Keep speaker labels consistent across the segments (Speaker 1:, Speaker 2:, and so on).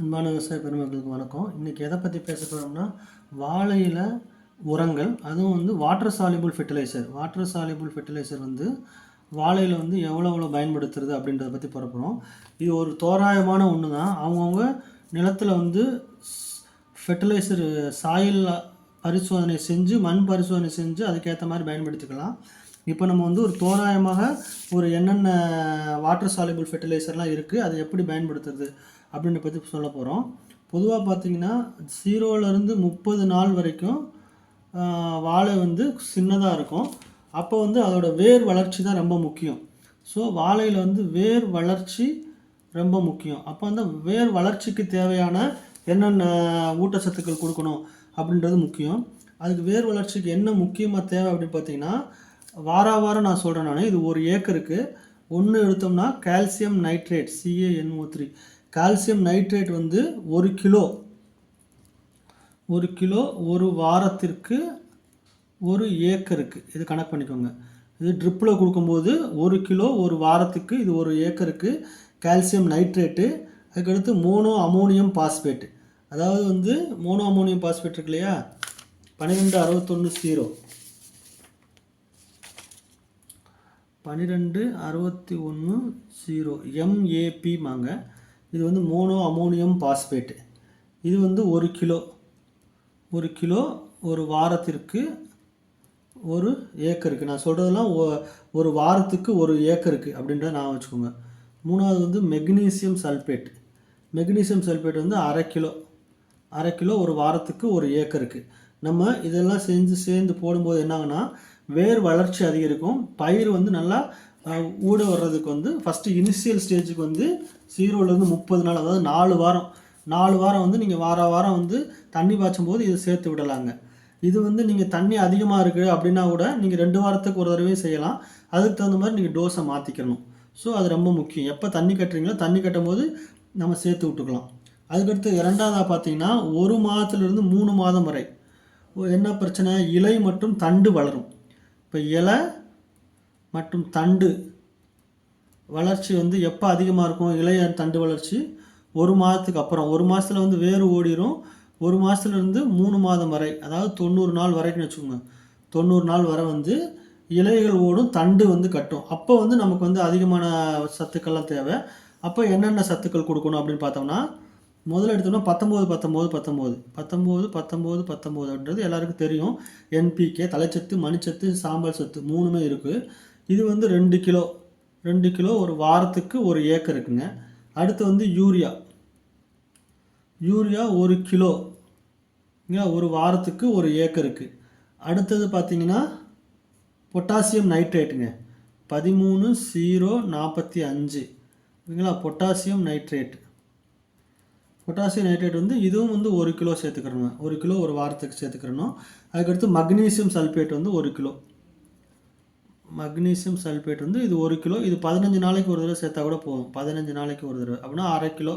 Speaker 1: அன்பான விவசாய பெருமக்களுக்கு வணக்கம். இன்றைக்கி எதை பற்றி பேச போகிறோம்னா வாழையில் உரங்கள் அதுவும் வந்து water soluble fertilizer water soluble fertilizer வந்து வாழையில் வந்து எவ்வளோ எவ்வளோ பயன்படுத்துறது அப்படின்றத பற்றி பரப்புகிறோம் இது ஒரு தோராயமான ஒன்று தான் அவங்கவுங்க நிலத்தில் வந்து ஃபெர்டிலைசர் சாயில் பரிசோதனை செஞ்சு மண் பரிசோதனை செஞ்சு அதுக்கேற்ற மாதிரி பயன்படுத்திக்கலாம். இப்போ நம்ம வந்து ஒரு தோராயமாக ஒரு என்னென்ன வாட்டர் சாலிபிள் ஃபெர்டிலைசர்லாம் இருக்குது அதை எப்படி பயன்படுத்துறது? அப்படின்ற பற்றி சொல்ல போகிறோம் பொதுவாக பார்த்தீங்கன்னா ஜீரோலேருந்து முப்பது நாள் வரைக்கும் வாழை வந்து சின்னதாக இருக்கும். அப்போ வந்து அதோட வேர் வளர்ச்சி தான் ரொம்ப முக்கியம். ஸோ வாழையில் வந்து வேர் வளர்ச்சி ரொம்ப முக்கியம். அப்போ அந்த வேர் வளர்ச்சிக்கு தேவையான என்னென்ன ஊட்டச்சத்துக்கள் கொடுக்கணும் அப்படின்றது முக்கியம். அதுக்கு வேர் வளர்ச்சிக்கு என்ன முக்கியமாக தேவை அப்படின்னு பார்த்தீங்கன்னா வார வாரம் நான் சொல்கிறேன் நான். இது ஒரு ஏக்கருக்கு. ஒன்று எடுத்தோம்னா calcium nitrate C A N O three calcium nitrate வந்து ஒரு கிலோ. ஒரு கிலோ ஒரு வாரத்திற்கு ஒரு ஏக்கருக்கு. இது கணக்கு பண்ணிக்கோங்க. இது ட்ரிப்பில் கொடுக்கும்போது ஒரு கிலோ ஒரு வாரத்துக்கு இது ஒரு ஏக்கருக்கு கால்சியம் நைட்ரேட்டு. அதுக்கடுத்து மோனோ அமோனியம் பாஸ்பேட்டு. அதாவது வந்து மோனோ அமோனியம் பாஸ்பேட் இருக்கு இல்லையா? பன்னிரெண்டு அறுபத்தொன்று ஜீரோ பன்னிரெண்டு அறுபத்தி ஒன்று ஜீரோ எம்ஏபி மாங்க. இது வந்து மோனோ அமோனியம் பாஸ்பேட்டு இது வந்து ஒரு கிலோ. ஒரு கிலோ ஒரு வாரத்திற்கு ஒரு ஏக்கருக்கு. நான் சொல்கிறதெல்லாம் ஒரு வாரத்துக்கு ஒரு ஏக்கருக்கு அப்படின்றத நான் வச்சுக்கோங்க. மூணாவது வந்து மெக்னீசியம் சல்ஃபேட் மெக்னீசியம் சல்ஃபேட் வந்து அரை கிலோ. அரை கிலோ ஒரு வாரத்துக்கு ஒரு ஏக்கருக்கு. நம்ம இதெல்லாம் செஞ்சு சேர்ந்து போடும்போது என்னாங்கன்னா வேர் வளர்ச்சி அதிகரிக்கும். பயிர் வந்து நல்லா ஊட வர்றதுக்கு வந்து ஃபஸ்ட்டு இனிஷியல் ஸ்டேஜுக்கு வந்து ஜீரோலேருந்து முப்பது நாள் அதாவது நாலு வாரம். நாலு வாரம் வந்து நீங்கள் வார வாரம் வந்து தண்ணி பாய்ச்சும் போது இதை சேர்த்து விடலாங்க. இது வந்து நீங்கள் தண்ணி அதிகமாக இருக்குது அப்படின்னா கூட நீங்கள் ரெண்டு வாரத்துக்கு ஒரு தடவையும் செய்யலாம். அதுக்கு தகுந்த மாதிரி நீங்கள் டோஸை மாற்றிக்கணும் ஸோ அது ரொம்ப முக்கியம். எப்போ தண்ணி கட்டுறீங்களோ தண்ணி கட்டும் போது நம்ம சேர்த்து விட்டுக்கலாம். அதுக்கடுத்து இரண்டாவதாக பார்த்தீங்கன்னா ஒரு மாதத்துலேருந்து மூணு மாதம் வரை. என்ன பிரச்சனை? இலை மற்றும் தண்டு வளரும். இப்போ இலை மற்றும் தண்டு வளர்ச்சி வந்து எப்போ அதிகமாக இருக்கும்? இலைய தண்டு வளர்ச்சி ஒரு மாதத்துக்கு அப்புறம். ஒரு மாதத்தில் வந்து வேறு ஓடிரும். ஒரு மாதத்துலேருந்து மூணு மாதம் வரை அதாவது தொண்ணூறு நாள் வரைக்கும் வச்சுக்கோங்க. தொண்ணூறு நாள் வரை வந்து இலைகள் ஓடும் தண்டு வந்து கட்டும். அப்போ வந்து நமக்கு வந்து அதிகமான சத்துக்கள்லாம் தேவை. அப்போ என்னென்ன சத்துக்கள் கொடுக்கணும் அப்படின்னு பார்த்தோம்னா முதல்ல எடுத்தோம்னா பத்தொம்போது பத்தொம்போது பத்தொம்போது. பத்தொம்போது பத்தொம்போது பத்தொம்போதுன்றது எல்லாருக்கும் தெரியும். என்பிகே தலைச்சத்து மணிச்சத்து சாம்பல் சத்து மூணுமே இருக்குது இது வந்து ரெண்டு கிலோ ரெண்டு கிலோ ஒரு வாரத்துக்கு ஒரு ஏக்கர் இருக்குங்க. அடுத்து வந்து யூரியா. யூரியா ஒரு கிலோ ஒரு வாரத்துக்கு ஒரு ஏக்கருக்கு அடுத்தது பார்த்தீங்கன்னா பொட்டாசியம் நைட்ரேட்டுங்க. பதிமூணு ஜீரோ நாற்பத்தி அஞ்சு. ஓகேங்களா? பொட்டாசியம் நைட்ரேட் பொட்டாசியம் நைட்ரேட் வந்து இதுவும் வந்து ஒரு கிலோ சேர்த்துக்கிறோங்க. ஒரு கிலோ ஒரு வாரத்துக்கு சேர்த்துக்கிறணும் அதுக்கடுத்து மக்னீசியம் சல்ஃபேட் வந்து ஒரு கிலோ. மக்னீசியம் சல்பேட் வந்து இது ஒரு கிலோ இது பதினஞ்சு நாளைக்கு ஒரு தடவை சேர்த்தா கூட போதும். பதினஞ்சு நாளைக்கு ஒரு தடவை. அப்படின்னா அரை கிலோ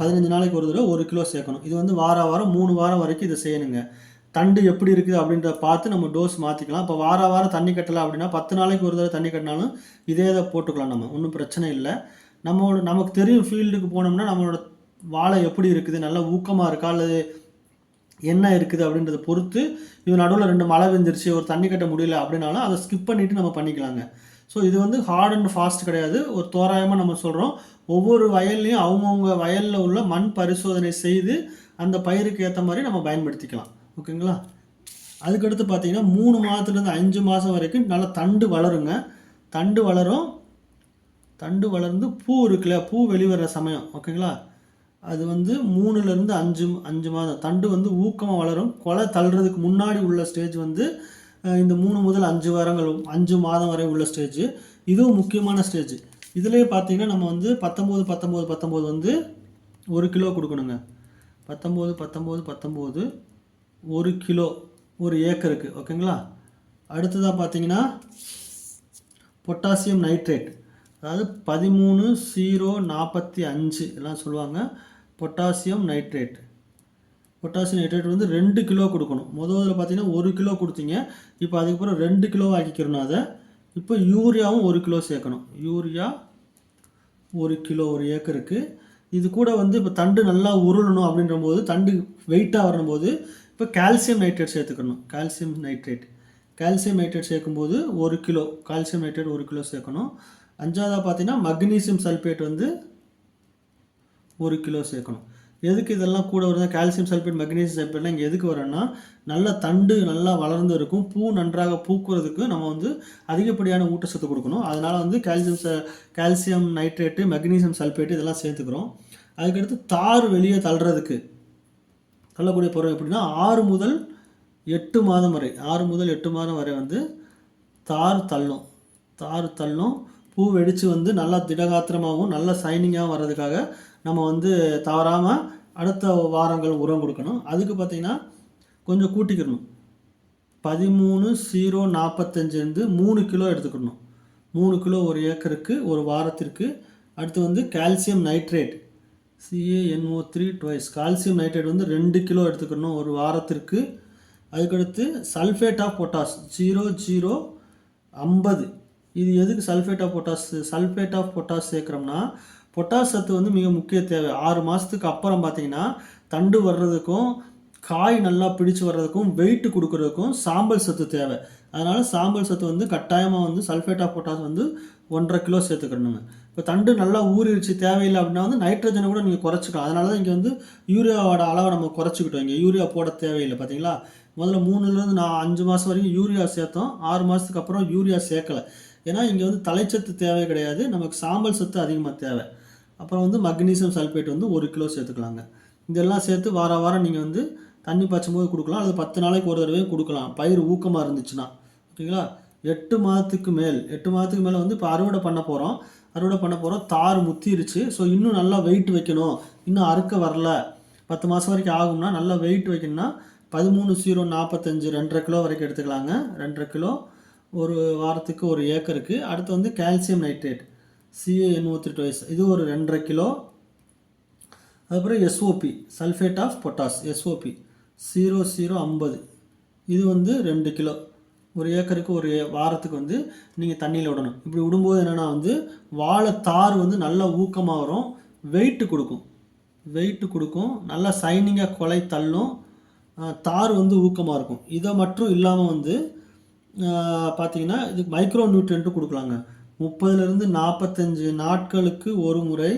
Speaker 1: பதினஞ்சு நாளைக்கு ஒரு தடவை ஒரு கிலோ சேர்க்கணும். இது வந்து வார வாரம் மூணு வாரம் வரைக்கும் இதை செய்யணுங்க. தண்டு எப்படி இருக்குது அப்படின்றத பார்த்து நம்ம டோஸ் மாற்றிக்கலாம் இப்போ வார வாரம் தண்ணி கட்டலாம் அப்படின்னா பத்து நாளைக்கு ஒரு தடவை தண்ணி கட்டினாலும் இதே இதை போட்டுக்கலாம் நம்ம. ஒன்றும் பிரச்சனை இல்லை. நம்மளோட நமக்கு தெரியும் ஃபீல்டுக்கு போனோம்னா நம்மளோட வாழை எப்படி இருக்குது? நல்லா ஊக்கமாக இருக்கா? அல்லது என்ன இருக்குது அப்படின்றத பொறுத்து இது நடுவில் ரெண்டு மழை வெந்துருச்சு ஒரு தண்ணி கட்ட முடியல அப்படின்னாலும் அதை ஸ்கிப் பண்ணிவிட்டு நம்ம பண்ணிக்கலாங்க. ஸோ இது வந்து ஹார்ட் அண்ட் ஃபாஸ்ட் கிடையாது. ஒரு தோராயமாக நம்ம சொல்கிறோம் ஒவ்வொரு வயல்லையும் அவங்கவுங்க வயலில் உள்ள மண் பரிசோதனை செய்து அந்த பயிருக்கு ஏற்ற மாதிரி நம்ம பயன்படுத்திக்கலாம். ஓகேங்களா? அதுக்கடுத்து பார்த்தீங்கன்னா மூணு மாதத்துலேருந்து அஞ்சு மாதம் வரைக்கும் நல்லா தண்டு வளருங்க. தண்டு வளரும். தண்டு வளர்ந்து பூ இருக்குல்ல பூ வெளிவர சமயம். ஓகேங்களா? அது வந்து மூணுலேருந்து அஞ்சு அஞ்சு மாதம். தண்டு வந்து ஊக்கமாக வளரும். கொலை தள்ளுறதுக்கு முன்னாடி உள்ள ஸ்டேஜ் வந்து இந்த மூணு முதல் அஞ்சு வாரங்கள் அஞ்சு மாதம் வரை உள்ள ஸ்டேஜ் இதுவும் முக்கியமான ஸ்டேஜ் இதுலேயே பார்த்தீங்கன்னா நம்ம வந்து பத்தொம்போது பத்தொம்போது பத்தொம்போது வந்து ஒரு கிலோ கொடுக்கணுங்க. பத்தொம்போது பத்தொம்போது பத்தொம்போது ஒரு கிலோ ஒரு ஏக்கருக்கு. ஓகேங்களா? அடுத்ததாக பார்த்தீங்கன்னா பொட்டாசியம் நைட்ரேட். அதாவது பதிமூணு ஜீரோ நாற்பத்தி அஞ்சு எல்லாம் சொல்லுவாங்க. பொட்டாசியம் நைட்ரேட் பொட்டாசியம் நைட்ரேட் வந்து ரெண்டு கிலோ கொடுக்கணும். முதல்ல பார்த்தீங்கன்னா ஒரு கிலோ கொடுத்தீங்க. இப்போ அதுக்கப்புறம் ரெண்டு கிலோ ஆக்கிக்கிறணும் அதை. இப்போ யூரியாவும் ஒரு கிலோ சேர்க்கணும். யூரியா ஒரு கிலோ ஒரு ஏக்கருக்கு இது கூட வந்து இப்போ தண்டு நல்லா உருளணும் அப்படின்ற போது தண்டு வெயிட்டாக வரும்போது இப்போ கால்சியம் நைட்ரேட் சேர்த்துக்கணும். கால்சியம் நைட்ரேட் கால்சியம் நைட்ரேட் சேர்க்கும்போது ஒரு கிலோ கால்சியம் நைட்ரேட் ஒரு கிலோ சேர்க்கணும். அஞ்சாவதாக பார்த்தீங்கன்னா மக்னீசியம் சல்பேட் வந்து ஒரு கிலோ சேர்க்கணும். எதுக்கு இதெல்லாம் கூட வருது? கால்சியம் சல்பேட் மெக்னீசியம் சல்பேட்லாம் இங்கே எதுக்கு வரேன்னா நல்ல தண்டு நல்லா வளர்ந்து இருக்கும். பூ நன்றாக பூக்குறதுக்கு நம்ம வந்து அதிகப்படியான ஊட்டச்சத்து கொடுக்கணும். அதனால் வந்து கால்சியம் ச கால்சியம் நைட்ரேட்டு மெக்னீசியம் சல்பேட்டு இதெல்லாம் சேர்த்துக்கிறோம். அதுக்கடுத்து தார் வெளியே தள்ளுறதுக்கு தள்ளக்கூடிய பொருள் எப்படின்னா ஆறு முதல் எட்டு மாதம் வரை ஆறு முதல் எட்டு மாதம் வரை வந்து தார் தள்ளும். தார் தள்ளும். பூ வெடித்து வந்து நல்லா திடகாத்திரமாகவும் நல்ல சைனிங்காகவும் வர்றதுக்காக நம்ம வந்து தவறாமல் அடுத்த வாரங்கள் உரம் கொடுக்கணும். அதுக்கு பார்த்திங்கன்னா கொஞ்சம் கூட்டிக்கிடணும். பதிமூணு ஜீரோ நாற்பத்தஞ்சிலேருந்து மூணு கிலோ எடுத்துக்கணும் மூணு கிலோ ஒரு ஏக்கருக்கு ஒரு வாரத்திற்கு. அடுத்து வந்து calcium nitrate C A N O three twice calcium nitrate வந்து ரெண்டு கிலோ எடுத்துக்கணும் ஒரு வாரத்திற்கு. அதுக்கடுத்து sulphate of potash zero zero ஐம்பது. இது எதுக்கு sulphate of potash sulphate of potash சேர்க்குறோம்னா potash சத்து வந்து மிக முக்கிய தேவை. ஆறு மாதத்துக்கு அப்புறம் பார்த்தீங்கன்னா தண்டு வர்றதுக்கும் காய் நல்லா பிடிச்சு வர்றதுக்கும் வெயிட் கொடுக்கறதுக்கும் சாம்பல் சத்து தேவை. அதனால் சாம்பல் சத்து வந்து கட்டாயமாக வந்து சல்ஃபேட் ஆஃப் பொட்டாஸ் வந்து ஒன்றரை கிலோ சேர்த்துக்கணுங்க. இப்போ தண்டு நல்லா ஊறிடுச்சு தேவையில்லை அப்படின்னா வந்து நைட்ரஜனை கூட நீங்கள் குறைச்சிக்கலாம். அதனால தான் இங்கே வந்து யூரியாவோட அளவை நம்ம குறைச்சிக்கிட்டோம். இங்கே யூரியா போட தேவையில்லை பார்த்தீங்களா முதல்ல மூணுலேருந்து நான் அஞ்சு மாதம் வரைக்கும் யூரியா சேர்த்தோம். ஆறு மாதத்துக்கு அப்புறம் யூரியா சேர்க்கலை. ஏன்னா இங்கே வந்து தலைச்சத்து தேவை கிடையாது. நமக்கு சாம்பல் சத்து அதிகமாக தேவை. அப்புறம் வந்து மக்னீசியம் சல்ஃபேட் வந்து ஒரு கிலோ சேர்த்துக்கலாங்க. இதெல்லாம் சேர்த்து வார வாரம் நீங்கள் வந்து தண்ணி பாய்ச்சும் போது கொடுக்கலாம். அல்லது பத்து நாளைக்கு ஒரு தடவையும் கொடுக்கலாம். பயிர் ஊக்கமாக இருந்துச்சுன்னா. ஓகேங்களா? எட்டு மாதத்துக்கு மேல். எட்டு மாதத்துக்கு மேலே வந்து இப்போ அறுவடை பண்ண போகிறோம் அறுவடை பண்ண போகிறோம் தார் முத்திருச்சு. ஸோ இன்னும் நல்லா வெயிட் வைக்கணும். இன்னும் அறுக்க வரல. பத்து மாதம் வரைக்கும் ஆகும்னா நல்லா வெயிட் வைக்கணும்னா பதிமூணு ஜீரோ நாற்பத்தஞ்சு ரெண்டரை கிலோ வரைக்கும் எடுத்துக்கலாங்க. ரெண்டரை கிலோ. ஒரு வாரத்துக்கு ஒரு ஏக்கருக்கு. அடுத்து வந்து கால்சியம் நைட்ரேட். சிஏ த்ரீ வயசு. இது ஒரு ரெண்டரை கிலோ. அதுக்கப்புறம் S O P sulphate of potash S O P zero zero ஐம்பது. இது வந்து ரெண்டு கிலோ. ஒரு ஏக்கருக்கு ஒரு வாரத்துக்கு வந்து நீங்கள் தண்ணியில் விடணும். இப்படி விடும்போது என்னென்னா வந்து வாழைத்தார் வந்து நல்லா ஊக்கமாக வரும். வெயிட்டு கொடுக்கும். வெயிட்டு கொடுக்கும். நல்லா சைனிங்காக கொலை தள்ளும். தார் வந்து ஊக்கமாக இருக்கும். இதை மட்டும் இல்லாமல் வந்து பார்த்தீங்கன்னா இதுக்கு மைக்ரோ நியூட்ரியன்ட்டும் கொடுக்கலாங்க. முப்பதுலேருந்து நாற்பத்தஞ்சு நாட்களுக்கு ஒரு முறை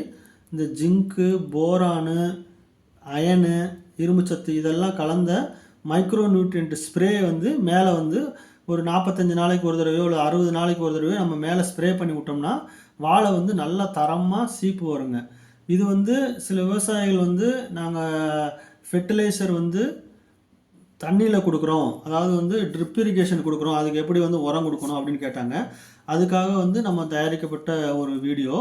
Speaker 1: இந்த ஜிங்க்கு போரானு அயனு இரும்புச்சத்து இதெல்லாம் கலந்த மைக்ரோ நியூட்ரியன்ட் ஸ்ப்ரே வந்து மேலே வந்து ஒரு நாற்பத்தஞ்சு நாளைக்கு ஒரு தடவையோ இல்லை அறுபது நாளைக்கு ஒரு தடவையோ நம்ம மேலே ஸ்ப்ரே பண்ணி விட்டோம்னா வாழை வந்து நல்லா தரமாக சீப்பு வருங்க. இது வந்து சில விவசாயிகள் வந்து நாங்கள் ஃபெர்டிலைசர் வந்து தண்ணியில் கொடுக்குறோம். அதாவது வந்து ட்ரிப் இரிகேஷன் கொடுக்குறோம். அதுக்கு எப்படி வந்து உரம் கொடுக்கணும் அப்படின்னு கேட்டாங்க. அதுக்காக வந்து நம்ம தயாரிக்கப்பட்ட ஒரு வீடியோ.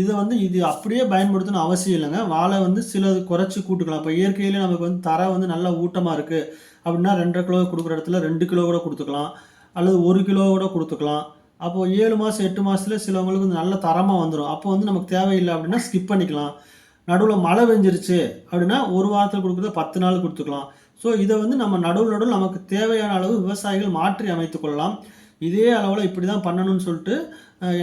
Speaker 1: இதை வந்து இது அப்படியே பயன்படுத்தணும் அவசியம் இல்லைங்க. வாழை வந்து சிலது குறைச்சி கூட்டுக்கலாம். இப்போ இயற்கையிலே நமக்கு வந்து தர வந்து நல்ல ஊட்டமாக இருக்குது அப்படின்னா ரெண்டரை கிலோ கொடுக்குற இடத்துல ரெண்டு கிலோ கூட கொடுத்துக்கலாம். அல்லது ஒரு கிலோ கூட கொடுத்துக்கலாம். அப்போது ஏழு மாதம் எட்டு மாதத்துல சிலவங்களுக்கு வந்து நல்ல தரமாக வந்துடும் அப்போ வந்து நமக்கு தேவையில்லை அப்படின்னா ஸ்கிப் பண்ணிக்கலாம். நடுவில் மழை பெஞ்சிருச்சு அப்படின்னா ஒரு வாரத்தில் கொடுக்குறத பத்து நாள் கொடுத்துக்கலாம். ஸோ இதை வந்து நம்ம நடுவில் நடுவில் நமக்கு தேவையான அளவு விவசாயிகள் மாற்றி அமைத்து கொள்ளலாம். இதே அளவில் இப்படி தான் பண்ணணும்னு சொல்லிட்டு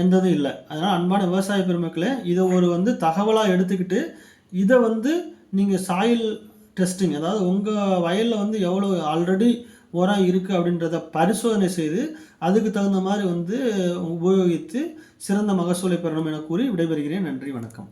Speaker 1: எந்த இதுவும் இல்லை. அதனால் அன்பான விவசாய பெருமக்களே இதை ஒரு வந்து தகவலாக எடுத்துக்கிட்டு இதை வந்து நீங்கள் சாயில் டெஸ்டிங் அதாவது உங்கள் வயலில் வந்து எவ்வளோ ஆல்ரெடி உரம் இருக்குது அப்படின்றத பரிசோதனை செய்து அதுக்கு தகுந்த மாதிரி வந்து உபயோகித்து சிறந்த மகசூலை பெறணும் என கூறி விடைபெறுகிறேன். நன்றி வணக்கம்.